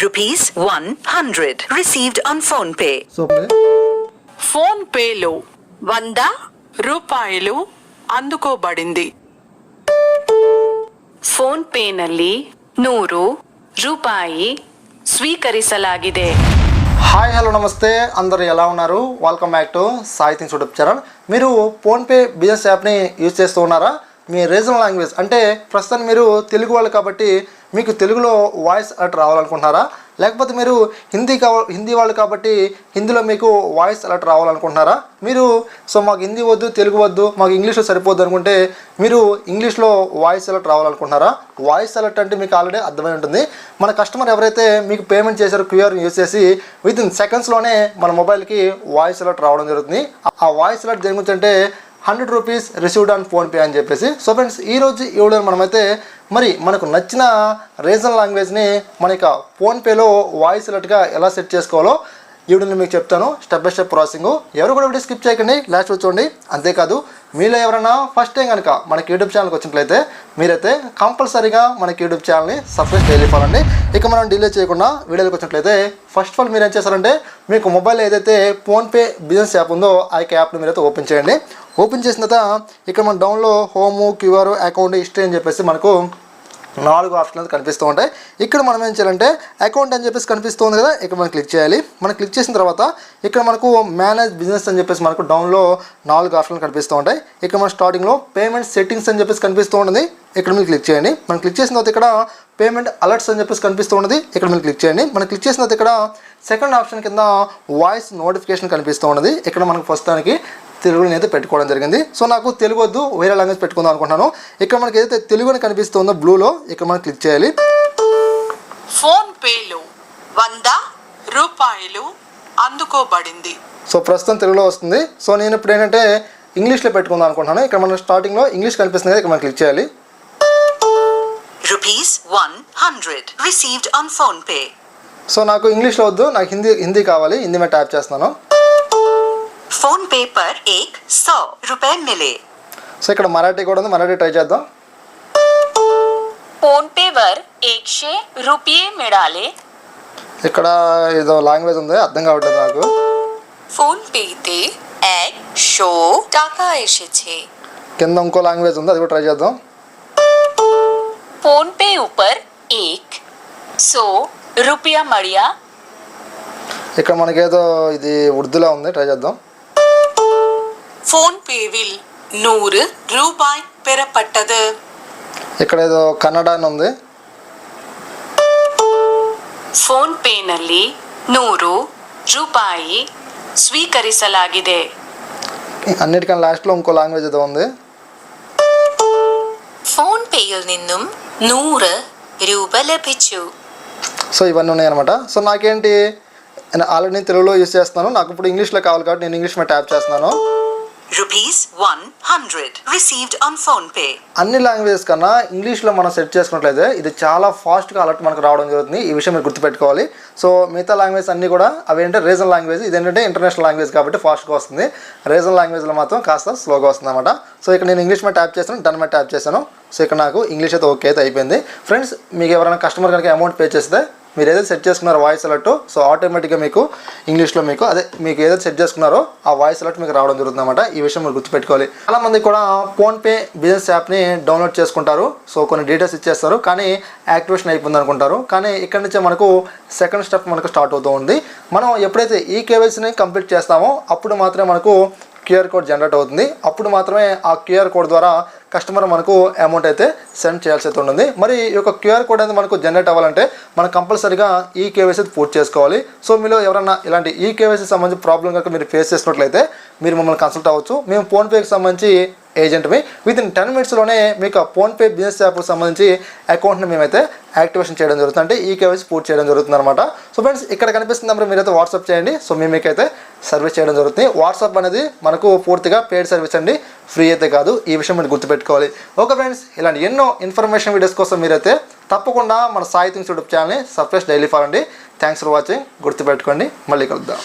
Rupees 100 received on phone pay. So phone పేలో వంద ರೂಪಾಯಿಲು అందుకోబడింది phone ಪೇನಲ್ಲಿ ನೂರು ರೂಪಾಯಿ ಸ್ವೀಕರಿಸಲಾಗಿದೆ హాయ్ హలో నమస్తే అందరూ ఎలా ఉన్నారు welcome back to Sai things YouTube channel మీరు ఫోన్పే బిజినెస్ యాప్ని యూజ్ చేస్తూ ఉన్నారా మీ రీజనల్ లాంగ్వేజ్. అంటే ప్రస్తుతం మీరు తెలుగు వాళ్ళు కాబట్టి మీకు తెలుగులో వాయిస్ అలర్ట్ రావాలనుకుంటున్నారా? లేకపోతే మీరు హిందీ కావ హిందీ వాళ్ళు కాబట్టి హిందీలో మీకు వాయిస్ అలర్ట్ రావాలనుకుంటున్నారా? మీరు సో మాకు హిందీ వద్దు తెలుగు వద్దు మాకు ఇంగ్లీష్లో సరిపోద్దు అనుకుంటే మీరు ఇంగ్లీష్లో వాయిస్ అలర్ట్ రావాలనుకుంటున్నారా? వాయిస్ అలర్ట్ అంటే మీకు ఆల్రెడీ అర్థమై ఉంటుంది. మన కస్టమర్ ఎవరైతే మీకు పేమెంట్ చేశారో క్యూఆర్ యూజ్ చేసి విత్ ఇన్ సెకండ్స్లోనే మన మొబైల్కి వాయిస్ అలర్ట్ రావడం జరుగుతుంది. ఆ వాయిస్ అలర్ట్ దేని గురించి అంటే hundred rupees received on PhonePe అని చెప్పేసి. సో ఫ్రెండ్స్ ఈరోజు ఈ వీడియోలో మనమైతే మరి మనకు నచ్చిన రీజనల్ లాంగ్వేజ్ని మన యొక్క ఫోన్పేలో వాయిస్ అలర్ట్గా ఎలా సెట్ చేసుకోవాలో ఈ వీడియోని మీకు చెప్తాను. స్టెప్ బై స్టెప్ ప్రాసెసింగ్ ఎవరు కూడా వీడియో స్కిప్ చేయకండి. లాస్ట్ చూడండి. అంతేకాదు మీలో ఎవరైనా ఫస్ట్ టైం కనుక మనకి యూట్యూబ్ ఛానల్కి వచ్చినట్లయితే మీరైతే కంపల్సరీగా మనకి యూట్యూబ్ ఛానల్ని సబ్స్క్రైబ్ చేయలేపాలండి ఇక మనం డిలే చేయకుండా వీడియోకి వచ్చినట్లయితే ఫస్ట్ ఆఫ్ ఆల్ మీరు ఏం చేస్తారంటే మీకు మొబైల్ ఏదైతే ఫోన్పే బిజినెస్ యాప్ ఉందో ఆ యొక్క యాప్ని మీరైతే ఓపెన్ చేయండి. ఓపెన్ చేసిన తర్వాత ఇక్కడ మన డౌన్లో హోము క్యూఆర్ అకౌంట్ హిస్టరీ అని చెప్పేసి మనకు నాలుగు ఆప్షన్లు కనిపిస్తూ ఉంటాయి. ఇక్కడ మనం ఏం చేయాలంటే అకౌంట్ అని చెప్పేసి కనిపిస్తుంది కదా ఇక్కడ మనం క్లిక్ చేయాలి. మనం క్లిక్ చేసిన తర్వాత ఇక్కడ మనకు మేనేజ్ బిజినెస్ అని చెప్పేసి మనకు డౌన్లో నాలుగు ఆప్షన్లు కనిపిస్తూ ఉంటాయి. ఇక్కడ మన స్టార్టింగ్లో పేమెంట్ సెట్టింగ్స్ అని చెప్పేసి కనిపిస్తూ ఉంటుంది. ఇక్కడ మీరు క్లిక్ చేయండి. మనం క్లిక్ చేసిన తర్వాత ఇక్కడ పేమెంట్ అలర్ట్స్ అని చెప్పేసి కనిపిస్తూ ఉన్నది ఇక్కడ మీరు క్లిక్ చేయండి. మనం క్లిక్ చేసిన తర్వాత ఇక్కడ సెకండ్ ఆప్షన్ కింద వాయిస్ నోటిఫికేషన్ కనిపిస్తూ ఉన్నది ఇక్కడ మనకు ప్రస్తుతానికి తెలుగుని అయితే పెట్టుకోవడం జరిగింది. సో నాకు తెలుగు వద్దు వేరే లాంగ్వేజ్ పెట్టుకుందాం అనుకుంటున్నాను. ఇక్కడ మనకి ఏదైతే తెలుగు అని కనిపిస్తుందో బ్లూలో ఇక్కడ మనం క్లిక్ చేయాలి. ఫోన్ పేలో వంద రూపాయలు అందుకోబడింది. సో ప్రస్తుతం తెలుగులో వస్తుంది. సో నేను ఇప్పుడు ఏంటంటే ఇంగ్లీష్లో పెట్టుకుందాం అనుకుంటున్నాను. ఇక్కడ మనం స్టార్టింగ్లో ఇంగ్లీష్ కనిపిస్తుంది. ఇక్కడ మనం క్లిక్ చేయాలి. rupees 100 received on phone pay. So నాకు ఇంగ్లీష్లో వద్దు. నాకు హిందీ హిందీ కావాలి. హిందీ మీద ట్యాప్ చేస్తున్నాను. ఫోన్ పేపర్ ఏక్ సో सौ మిలే. సో ఇక్కడ మరాఠీ కూడా ఉంది. మరాఠీ ట్రై చేద్దాం. ఫోన్ పేపర్ ఏక్ షే रुपये మిడాలే. ఇక్కడ ఏదో లాంగ్వేజ్ ఉంది. అర్థం కావట్లేదు నాకు. ফোন షో టాకా ఏషే এসেছে కింద ఇంకో లాంగ్వేజ్ ఉంది. అది కూడా ట్రై చేద్దాం. ఫోన్ పే ఉపర్ ఏక్ సో रुपया మడియా. ఇక్కడ మనకేదో ఇది ఉర్దూలా ఉంది. ట్రై చేద్దాం. పేవిల్ నూరు రూపాయ్ పెరపట్టదు ఇక్కడ ఏదో కన్నడ ఉంది ಫೋನ್ నూరు రూపాయి ರೂಪಾಯಿ అన్నిటికన్ లాస్ట్ లాస్ట్లో ఇంకో లాంగ్వేజ్ ఏదో ఉంది. ఫోన్ పేയിൽ നിന്നും నూరు రూప లభించు సో ఇవన్నీ ఉన్నాయన్నమాట. సో నాకేంటి? ఆల్రెడీ తెలుగులో యూస్ చేస్తున్నాను. నాకు ఇప్పుడు ఇంగ్లీష్లో కావాలి కాబట్టి నేను ఇంగ్లీష్ మీద ట్యాప్ చేస్తున్నాను. Rupees one hundred received on PhonePe అన్ని లాంగ్వేజెస్ కన్నా ఇంగ్లీష్లో మనం సెట్ చేసుకున్నట్లయితే ఇది చాలా ఫాస్ట్గా అలర్ట్ మనకు రావడం జరుగుతుంది. ఈ విషయం మీరు గుర్తుపెట్టుకోవాలి. సో మిగతా లాంగ్వేజ్ అన్నీ కూడా అవి ఏంటంటే రీజనల్ లాంగ్వేజ్ ఇదేంటంటే ఇంటర్నేషనల్ లాంగ్వేజ్ కాబట్టి ఫాస్ట్గా వస్తుంది. రీజనల్ లాంగ్వేజ్లో మాత్రం కాస్త స్లోగా వస్తుంది అనమాట సో ఇక్కడ నేను ఇంగ్లీష్ మీద ట్యాప్ చేశాను డన్ మీద ట్యాప్ చేశాను. సో ఇక్కడ నాకు ఇంగ్లీష్ అయితే ఓకే అయితే అయిపోయింది. ఫ్రెండ్స్ మీకు ఎవరైనా కస్టమర్ కనుక అమౌంట్ పే చేస్తే మీరు ఏదైతే సెట్ చేసుకున్నారో వాయిస్ అలర్ట్ సో ఆటోమేటిక్గా మీకు ఇంగ్లీష్లో మీకు అదే మీకు ఏదైతే సెట్ చేసుకున్నారో ఆ వాయిస్ అలర్ట్ మీకు రావడం జరుగుతుంది అనమాట ఈ విషయం మీరు గుర్తుపెట్టుకోవాలి. చాలామంది కూడా ఫోన్పే బిజినెస్ యాప్ని డౌన్లోడ్ చేసుకుంటారు. సో కొన్ని డీటెయిల్స్ ఇచ్చేస్తారు. కానీ యాక్టివేషన్ అయిపోయింది అనుకుంటారు. కానీ ఇక్కడ నుంచే మనకు సెకండ్ స్టెప్ మనకు స్టార్ట్ అవుతూ ఉంది. మనం ఎప్పుడైతే ఈ కేవైసీని కంప్లీట్ చేస్తామో అప్పుడు మాత్రమే మనకు క్యూఆర్ కోడ్ జనరేట్ అవుతుంది. అప్పుడు మాత్రమే ఆ క్యూఆర్ కోడ్ ద్వారా కస్టమర్ మనకు అమౌంట్ అయితే సెండ్ చేయాల్సి అయితే ఉంటుంది. మరి ఈ యొక్క క్యూఆర్ కోడ్ అనేది మనకు జనరేట్ అవ్వాలంటే మనం కంపల్సరీగా ఈ కేవైసీ పూర్తి చేసుకోవాలి. సో మీలో ఎవరైనా ఇలాంటి ఈ కేవైసీ సంబంధించి ప్రాబ్లం కనుక మీరు ఫేస్ చేసినట్లయితే మీరు మమ్మల్ని కన్సల్ట్ అవ్వచ్చు. మేము ఫోన్పేకి సంబంధించి ఏజెంట్వి విత్ ఇన్ టెన్ మినిట్స్లోనే మీకు ఆ ఫోన్పే బిజినెస్ యాప్కి సంబంధించి అకౌంట్ని మేమైతే యాక్టివేషన్ చేయడం జరుగుతుంది. అంటే ఈ కేవైసీ పూర్తి చేయడం జరుగుతుంది అనమాట సో ఫ్రెండ్స్ ఇక్కడ కనిపిస్తుంది నెంబర్ మీరైతే వాట్సాప్ చేయండి. సో మేము మీకైతే సర్వీస్ చేయడం జరుగుతుంది. వాట్సాప్ అనేది మనకు పూర్తిగా పెయిడ్ సర్వీస్ అండి. ఫ్రీ అయితే కాదు. ఈ విషయం మీరు గుర్తుపెట్టుకోవాలి. ఓకే ఫ్రెండ్స్ ఇలాంటి ఎన్నో ఇన్ఫర్మేషన్ వీడియోస్ కోసం మీరైతే తప్పకుండా మన సాయి థింగ్స్ యూట్యూబ్ ఛానల్ని సబ్స్క్రైబ్ డైలీ ఫాలో అండి థ్యాంక్స్ ఫర్ వాచింగ్ గుర్తుపెట్టుకోండి. మళ్ళీ కలుద్దాం.